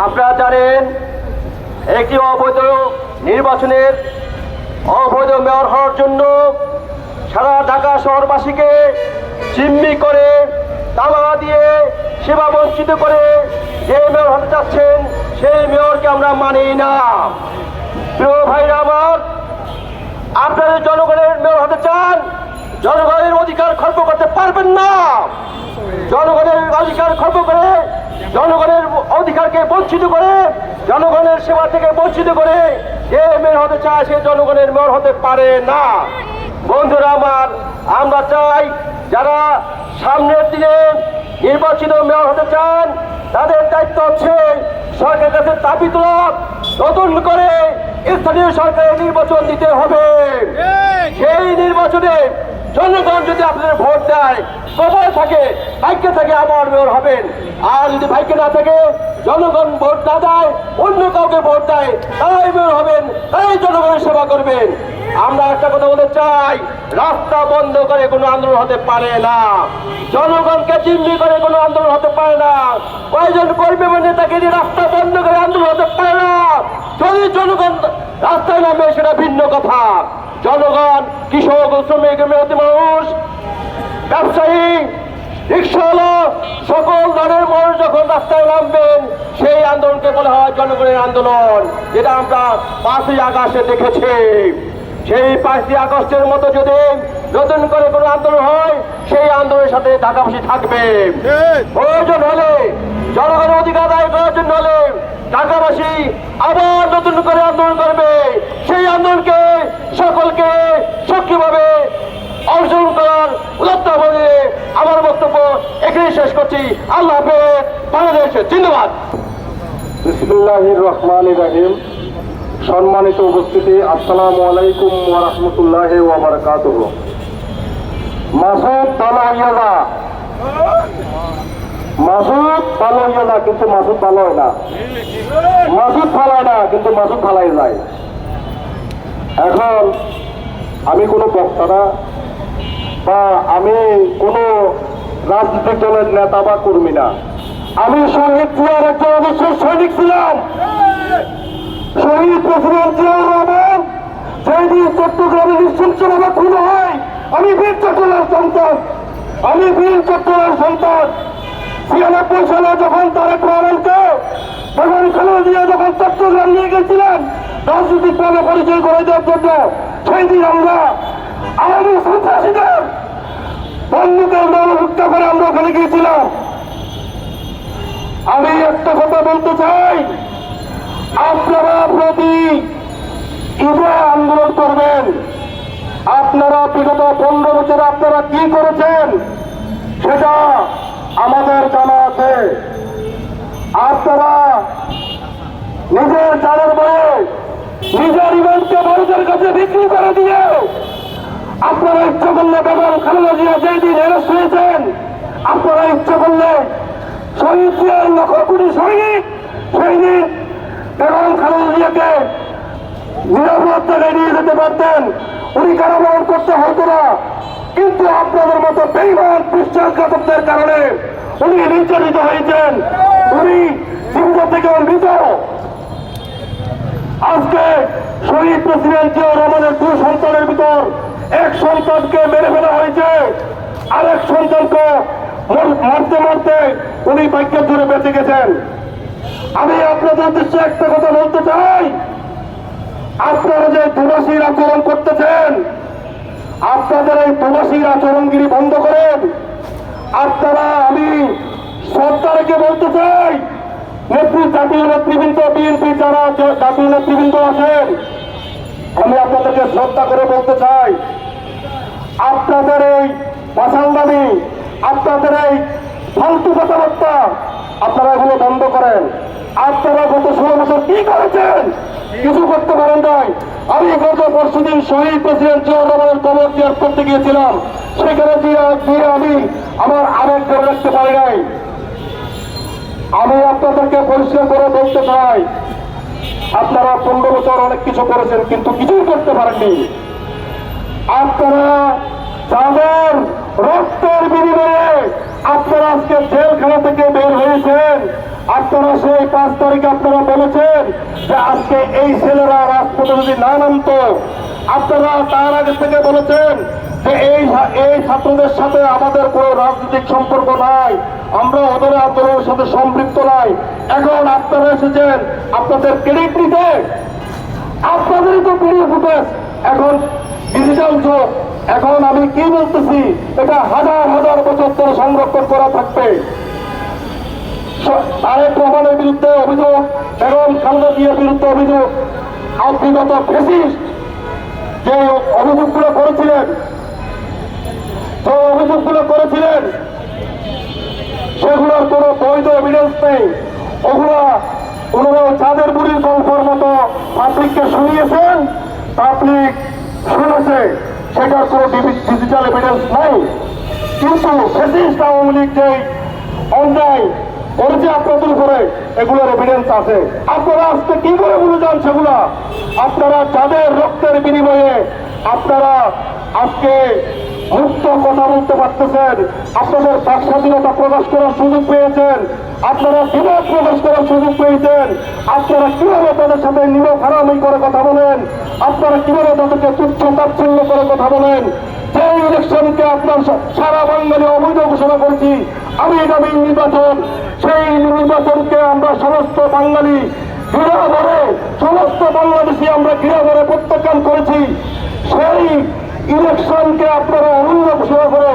আপনারা জানেন, একটি অবৈধ নির্বাচনের অবৈধ মেয়র হওয়ার জন্য সারা ঢাকা শহরবাসীকে চিম্মি করে তালা দিয়ে, সেবা বঞ্চিত করে যে মেয়র হতে চাচ্ছেন, সেই মেয়রকে আমরা মানি না। প্রিয় ভাইরা আমার, আপনারা জনগণের মেয়র হতে চান, জনগণের অধিকার খর্ব করতে পারবেন না। জনগণের অধিকার খর্ব করে জনগণের অধিকারকে বঞ্চিত করে জনগণের সেবা থেকে বঞ্চিত করে যে মেয়র হতে চায় সে জনগণের মেয়র হতে পারে না। বন্ধুরা আমার আমরা চাই যারা সামনের দিনে নির্বাচিত মেয়র হতে চান তাদের দায়িত্ব হচ্ছে সরকারের কাছে দাবি তোলা নতুন করে স্থানীয় সরকারের নির্বাচন দিতে হবে। সেই নির্বাচনে জনগণ যদি আপনাদের ভোট দেয় কবল থাকে, ভাগ্যে থাকে, আমার মেয়র হবেন। আর যদি ভাগ্যে না থাকে, জনগণ ভোট না দেয়, অন্য কাউকে ভোট দেয় তারাই মেয়র হবেন তারাই জনগণের সেবা করবেন। আমরা একটা কথা বলতে চাই, রাস্তা বন্ধ করে কোনো আন্দোলন হতে পারে না। জনগণকে চিহ্নি করে কোনো আন্দোলন হতে পারে না। কয়েকজন কর্মী বা নেতাকে দিয়ে রাস্তা বন্ধ করে আন্দোলন হতে পারে না। যদি জনগণ রাস্তায় নামে, সেটা ভিন্ন কথা। জনগণ কৃষক শ্রমিক মেহতি মানুষ ব্যবসায়ী রিক্সাওয়ালা সকল ধরনের মানুষ যখন রাস্তায় নামবেন সেই আন্দোলনকে বলা হয় জনগণের আন্দোলন যেটা আমরা পাঁচই আগস্টে দেখেছি। সেই পাঁচই আগস্টের মতো যদি নতুন করে কোনো আন্দোলন হয় সেই আন্দোলনের সাথে ঢাকাবাসী থাকবে। প্রয়োজন হলে জনগণের অধিকার আদায় করার জন্য হলে ঢাকাবাসী আবার নতুন করে আন্দোলন করবে। সেই আন্দোলনকে সকলকে সক্রিয়ভাবে অংশগ্রহণ করার উদাত্ত বলে আমার বক্তব্য এখানে শেষ করছি। আল্লাহ হাফেজ, বাংলাদেশ জিন্দাবাদ। বিসমুল্লাহির রহমান রাহিম। সম্মানিত উপস্থিতি, আসসালামু আলাইকুম ওয়া রাহমাতুল্লাহি ওয়া বারাকাতুহু। মাসুদ যা মাসুদ ভালো যা কিন্তু মাসুদ ভালো হয় না। মাসুদ ফালায় না, কিন্তু মাসুদ ফালাই যায়। এখন আমি কোনো বক্তা না, বা আমি কোনো রাজনৈতিক দলের নেতা বা কর্মী না। আমি শহীদ জিয়ার একজন অবসর সৈনিক ছিলাম। শহীদ প্রেসিডেন্ট জিয়াউর রহমান সেই দিন চট্টগ্রামে নৃশংসভাবে খুন হয়, আমি বীর চট্টগ্রামের সন্তান। আমি বীর চট্টগ্রামের সন্তান। ছিয়ানব্বই সালে যখন তারেক রহমানকে তখন খালেদা জিয়া যখন চট্টগ্রাম নিয়ে গেছিলেন রাজনৈতিকভাবে পরিচয় করে দেওয়ার জন্য সেই দিন আমরা আওয়ামী সন্ত্রাসীদের বন্ধুদের হত্যা করে আমরা ওখানে গিয়েছিলাম। আমি একটা কথা বলতে চাই, আপনারা প্রতি ঈদে আন্দোলন করবেন। আপনারা বিগত পনেরো বছরে আপনারা কি করেছেন সেটা নিজের জানার বয়ে নিজের ইভেন্টকে ভারতের কাছে বিক্রি করে দিয়ে আপনারা ইচ্ছা করলে বেগম খালেদা জিয়া যেই দিন এরেস্ট হয়েছেন, আপনারা ইচ্ছা করলে শহীদ জিয়ার লক্ষ কোটি সৈনিক দিন বেগম খালেদা জিয়াকে নিরাপত্তাকে নিয়ে যেতে পারতেন। উনি কারাবরণ করতে হতো না। কিন্তু আপনাদের মতো বেইমান বিশ্বাসঘাতকদের কারণে উনি নির্যাতিত হয়েছেন। উনি জীবিত থেকে মৃত আজকে শহীদ প্রেসিডেন্ট রহমানের দুই সন্তানের ভিতর এক সন্তানকে মেরে ফেলা হয়েছে আরেক সন্তানকে মারতে মারতে উনি ভাগ্যের ধরে বেঁচে গেছেন। আমি আপনাদের উদ্দেশ্যে একটা কথা বলতে চাই। আপনারা যে দুবাসীর আচরণ করতেছেন, আপনাদের এই দুবাসীর আচরণগিরি বন্ধ করেন। আপনারা, আমি সরকারকে বলতে চাই, নেত্রী জাতীয় নেতৃবৃন্দ, বিএনপি যারা জাতীয় নেতৃবৃন্দ আছেন আমি আপনাদেরকে শ্রদ্ধা করে বলতে চাই, আপনাদের এই পাশাঙ্গামি আপনাদের এই ফালতু কথাবার্তা আপনারা এগুলো বন্ধ করেন। আপনারা গত ষোলো বছর কি করেছেন? কিছু করতে পারেন নাই। আমি গত পরশু দিন শহীদ প্রেসিডেন্ট জিয়া রহমানের কবর ত্যাগ করতে গিয়েছিলাম। সেখানে গিয়ে আমি আমার আবেগ ধরে রাখতে পারি নাই। আমি আপনাদেরকে পরিষ্কার করে বলতে চাই আপনারা পনেরো বছর অনেক কিছু করেছেন, কিন্তু কিছুই করতে পারেননি। আপনারা যাদের রক্তের বিনিময়ে আপনারা আজকে জেলখানা থেকে বের হয়েছেন, আপনারা সেই পাঁচ তারিখে আপনারা বলেছেন যে আজকে এই ছেলেরা রাজপথে যদি না নামতো, আপনারা তার আগে থেকে বলেছেন যে এই এই ছাত্রদের সাথে আমাদের কোনো রাজনৈতিক সম্পর্ক নাই, আমরা ওদের আন্দোলনের সাথে সম্পৃক্ত নাই। এখন আপনারা এসেছেন আপনাদের ক্রেডিট নিতে। আপনাদেরই তো ফুটেজ এখন ডিজিটাল যুগ। এখন আমি কি বলতেছি, এটা হাজার হাজার বছর ধরে সংরক্ষণ করা থাকবে। তারেক রহমানের বিরুদ্ধে অভিযোগ এবং খালেদা জিয়ার বিরুদ্ধে অভিযোগ। বিগত ফেসিস্ট যে অভিযোগগুলো করেছিলেন অভিযোগগুলো করেছিলেন। সেগুলোর কোনো বৈধ এভিডেন্স নেই। ওগুলো ওনারা চাঁদের বুড়ির গল্পর মতো পাবলিককে শুনিয়েছেন, পাবলিক শুনেছে। সেটার কোনো ডিজিটাল এভিডেন্স নাই। কিন্তু ফেসিস্ট আওয়ামী লীগ যেই অন্যায় করেছে আপনাদের উপরে, এগুলোর এভিডেন্স আছে। আপনারা আজকে কি করে ভুলে যান সেগুলা? আপনারা যাদের রক্তের বিনিময়ে আপনারা আজকে মুক্ত কথা বলতে পারতেছেন। আপনাদের বাক স্বাধীনতা প্রকাশ করার সুযোগ পেয়েছেন। আপনারা বিবাদ প্রকাশ করার সুযোগ পেয়েছেন। আপনারা কীভাবে তাদের সাথে নিরব হারামি করে কথা বলেন? আপনারা কীভাবে তাদেরকে তুচ্ছ তাচ্ছল্য করে কথা বলেন? যে ইলেকশনকে আপনার সারা বাঙালি অবৈধ ঘোষণা করেছি, আমি দাবি নির্বাচন। সেই নির্বাচনকে আমরা সমস্ত বাঙালি ঘৃণা ভরে সমস্ত বাংলাদেশি আমরা ঘৃণা ভরে প্রত্যাখ্যান করেছি। সেই ইলেকশনকে আপনারা অমূল্য ঘোষণা করে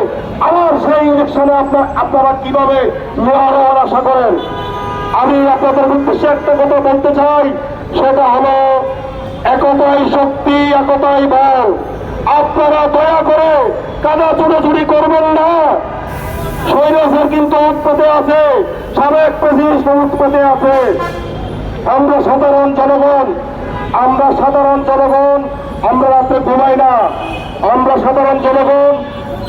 আবার সেই ইলেকশনে আপনার, আপনারা কীভাবে মেয়র আশা করেন? আমি আপনাদের উদ্দেশ্যে একটা কথা বলতে চাই, সেটা হলো একতাই শক্তি, একতাই বল। আপনারা দয়া করে কাদা চুরি করবেন না। শৈলেশের কিন্তু উৎপত্তি আছে, সাবেক প্রেসিডেন্ট উৎপত্তি আছে। আমরা সাধারণ জনগণ, আমরা সাধারণ জনগণ, আমরা রাত্রে ঘুমাই না। আমরা সাধারণ জনগণ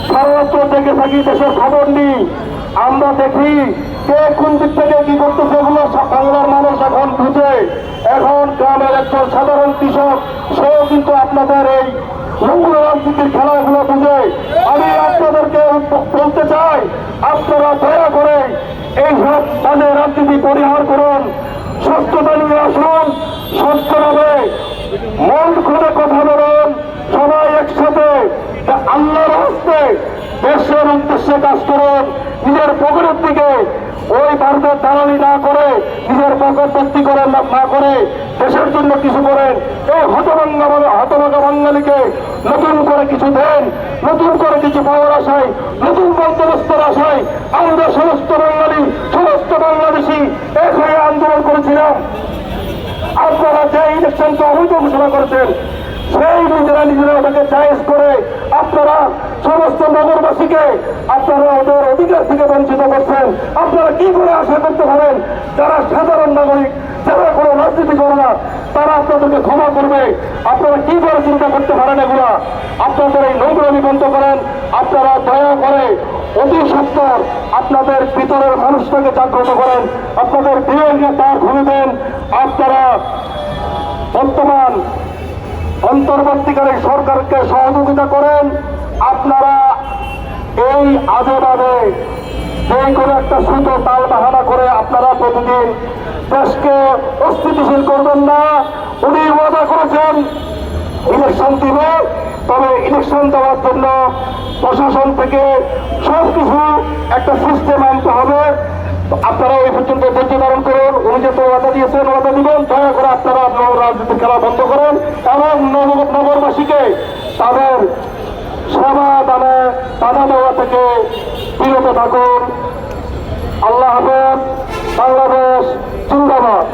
সারারাত্র দেখে থাকি দেশের খবর নিই আমরা দেখি কে কোন দিক থেকে কি করতেছে এগুলো বাংলার মানুষ এখন বুঝে। এখন গ্রামের একজন সাধারণ কৃষক সেও কিন্তু আপনাদের এই নোংরা রাজনীতির খেলাগুলো বুঝে আমি আপনাদেরকে উপ- বলতে চাই আপনারা দয়া করে এই সব মানে রাজনীতি পরিহার করুন সুস্থতা নিয়ে আসুন সুস্থভাবে মন খুলে কথা বলুন সবাই একসাথে তা আল্লাহর হস্তে দেশের উদ্দেশ্যে কাজ করুন নিজের পকেটের দিকে ওই ভারতের দালালি না করে, নিজের পকেট ভর্তি করেন না করে দেশের জন্য কিছু করেন। এই হতভঙ্গা হতভাগা বাঙালিকে নতুন করে কিছু দেন, নতুন করে কিছু পাওয়ার আশায়, নতুন বন্দোবস্তের আশায় আমরা সমস্ত বাঙালি, সমস্ত বাংলাদেশি এক হয়ে আন্দোলন করেছিলাম। আপনারা যে ইলেকশনকে অবৈধ ঘোষণা করেছেন, সেই নিজেরা নিজেরা ওটাকে জায়েজ করে সমস্ত নগরবাসীকে আপনারা ওদের অধিকার থেকে বঞ্চিত করছেন। আপনারা কি করে আশা করতে পারেন? যারা সাধারণ নাগরিক, যারা কোনো রাজনীতি করে না, তারা আপনাদেরকে ক্ষমা করবে। আপনারা কি করে চিন্তা করতে পারেন এগুলা? আপনাদের এই নোংরামি বন্ধ করেন। আপনারা দয়া করে অতি সত্তর আপনাদের ভিতরের মানুষটাকে জাগ্রত করেন। আপনাদের বিয়েকে তার খুলে দেন। আপনারা বর্তমান অন্তর্বর্তীকালীন সরকারকে সহযোগিতা করেন। আপনারা এই আজে বাজে যে কোনো একটা সুতো তাল বাহানা করে আপনারা প্রতিদিন দেশকে অস্থিতিশীল করবেন না। উনি ওয়াদা করেছেন ইলেকশন দিবে, তবে ইলেকশন দেওয়ার জন্য প্রশাসন থেকে সব কিছু একটা সিস্টেম আনতে হবে। আপনারা ওই পর্যন্ত ধৈর্য ধারণ করুন। উনি যে ওয়াদা দিয়েছেন, ওয়াদা দিবেন। দয়া করে আপনারা আপনার রাজনীতি খেলা বন্ধ করেন এবং নগর- নগরবাসীকে তাদের সেবা দানে দানা দেওয়া থেকে বিরত থাকুন। আল্লাহ হাফেজ বাংলাদেশ জিন্দাবাদ।